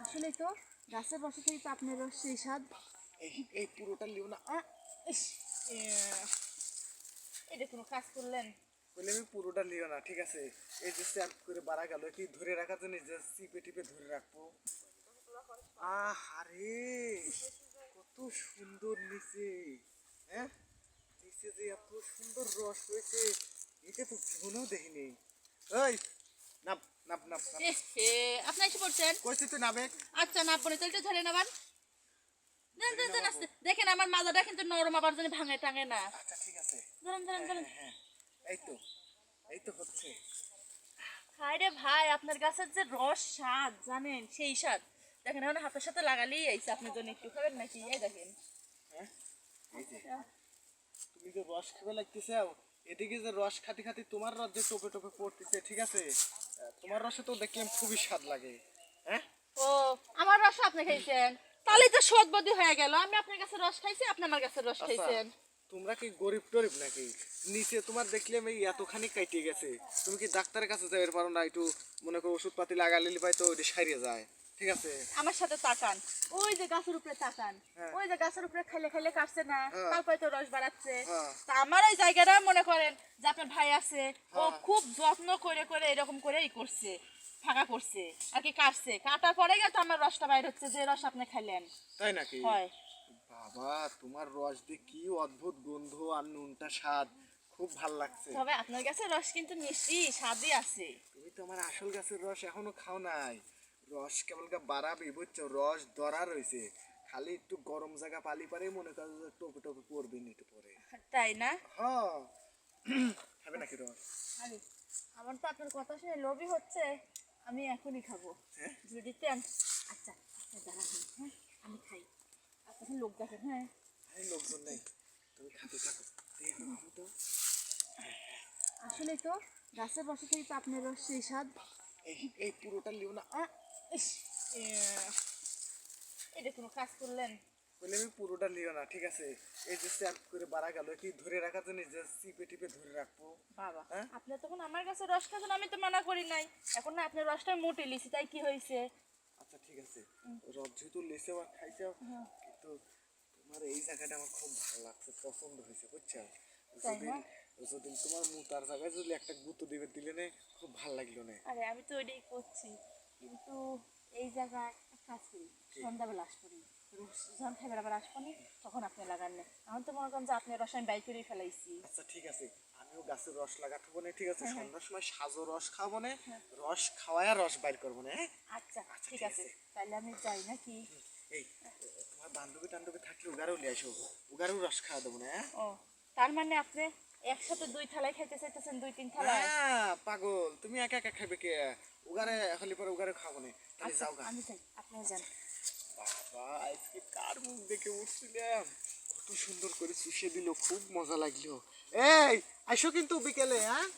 আসলে তো গাছের রসে থেকে তো আপনার রস সেই স্বাদ। এই এই পুরোটা লিও না। এ, এটা কোনো কাজ করলেন? বলে আমি পুরোটা লিও না ঠিক আছে। এই যে স্যাপ করে বাড়া গেল কি ধরে রাখার জন্য যে চিপে টিপে ধরে রাখব? আহ আরে কত সুন্দর নিচে। হ্যাঁ? নিচে যে এত সুন্দর রস হয়েছে এটা তো জীবনেও দেখিনি। ওই নাপ নাপ নাপ নাপ। এ, আপনি এসে পড়ছেন? কইছি তুই নাবে। আচ্ছা না পড়ে। তাহলে তো ধরে নেবেন দেন, দেন, দেন, আস্তে। দেখেন আমার মাজাটা কিন্তু নরম আবার যদি ভাঙে টাঙে না। আচ্ছা ঠিক আছে। ধরেন ধরেন ধরেন। হ্যাঁ এই তো এই তো হচ্ছে। হাই রে ভাই আপনার গাছের যে রস স্বাদ জানেন সেই স্বাদ। দেখেন এখন হাতের সাথে লাগালেই আইছে আপনার জন্য একটু খাবেন নাকি? এই দেখেন। হ্যাঁ তুমি যে রস খেতে লাগতেছে এদিকে যে রস খাতে খাতে তোমার রস যে টোপে টোপে পড়তেছে ঠিক আছে? তোমার রসে তো দেখলাম খুবই স্বাদ লাগে হ্যাঁ? ও আমার রস আপনি খাইছেন? তাহলে তো সদবদি হয়ে গেল। আমি আপনার কাছে রস খাইছি আপনি আমার কাছে রস আচ্ছা, খাইছেন। তোমরা কি গরিব টরিব নাকি? নিচে তোমার দেখলাম এই এতখানি কাইটে গেছে। তুমি কি ডাক্তারের কাছে যাবে পারো না একটু মনে করো ওষুধ পাতি লাগালে পাই তো ওইটা সারিয়ে যায়। ঠিক আছে। আমার সাথে তাকান। ওই যে গাছের উপরে তাকান। হ্যাঁ। ওই যে গাছের উপরে খাইলে খাইলে কাটছে না হ্যাঁ। তারপরে তো রস বাড়াচ্ছে। হ্যাঁ। তা আমার জায়গাটা মনে করেন যে আপনার ভাই আছে ও। খুব যত্ন করে করে এরকম করছে ফাঁকা করছে আর কি কাটছে। কাটার পরে গিয়ে তো আমার রসটা বাইর হচ্ছে যে রস আপনি খাইলেন। তাই নাকি? হয়। বাবা তোমার রস দিয়ে কি অদ্ভুত গন্ধ আর নুনটা স্বাদ খুব ভালো লাগছে। তবে আপনার কাছে রস কিন্তু মিষ্টি স্বাদই আছে। তুমি তো আমার আসল গাছের রস এখনও খাও নাই। রস কেবল গা বাড়াবি বুঝছ? রস ধরা রয়েছে খালি একটু গরম জায়গা পালি পারে মনে করো টোপে টোপে পড়বে নি একটু পরে। তাই না? হ্যাঁ। খাবে নাকি রস? আরে আমার তো আপনার কথা শুনে লোভই হচ্ছে। আমি এখনই খাব। হ্যাঁ? যদি দিতেন আচ্ছা আচ্ছা দাঁড়ান হ্যাঁ আমি খাই। আপনার লোক দেখেন হ্যাঁ। আরে লোকজন নেই। তুমি খাতে থাকো। আসলে তো গাছের বসে থেকে তো আপনার রস সেই স্বাদ। এই এই পুরোটা লিও না। এটা কোনো কাজ করলেন। বলে আমি পুরোটা লিও না ঠিক আছে? এই যে স্যাপ করে বাড়া গেল কি ধরে রাখার জন্য যে চিপে টিপে ধরে রাখব? বাবা হ্যাঁ? আপনি তখন আমার কাছে রস খাচ্ছেন আমি তো মানা করি নাই। এখন না আপনার রসটা মোটে লিছি তাই কি হয়েছে? আচ্ছা ঠিক আছে। রস যেহেতু লেসে আর খাইছে কিন্তু তোমার এই জায়গাটা আমার খুব ভালো লাগছে পছন্দ হয়েছে বুঝছ? যদি? যদি তোমার মুতার জায়গায় যদি একটা গুঁতো দিবে দিলে না খুব ভালো লাগল না। আরে আমি তো ওইটাই করছি। কিন্তু এই জায়গায় কাজ করি সন্ধ্যাবেলা আসবনি যখন খাইবার আবার আসবনি তখন আপনি লাগান না। এখন তো মনে করেন যে আপনি রস আমি বাই করেই ফেলাইছি। আচ্ছা ঠিক আছে। আমিও গাছের রস লাগাতে না ঠিক আছে? হ্যাঁ, সন্ধ্যার সময় সাজো রস খাব না রস খাওয়ায় রস বাইর করব না হ্যাঁ? আচ্ছা আচ্ছা, ঠিক আছে। তাহলে আমি যাই নাকি? এই তোমার বান্ধবী টান্ধবী থাকলে উগারও লিয়ে আসো। উগারও রস খাওয়া দেবো না হ্যাঁ? ও তার মানে আপনি একসাথে দুই থালায় খাইতে চাইতেছেন দুই তিন থালায়? না, পাগল তুমি একা একা খাবে কে? উগারে হলে পরে উগারে খাব না। তাহলে আচ্ছা যাও গা। আমি যাই আপনি যান। বাবা আজকে কার মুখ দেখে উঠছিলাম? কত সুন্দর করে চুষে দিল খুব মজা লাগল। এই আইসো কিন্তু বিকেলে হ্যাঁ?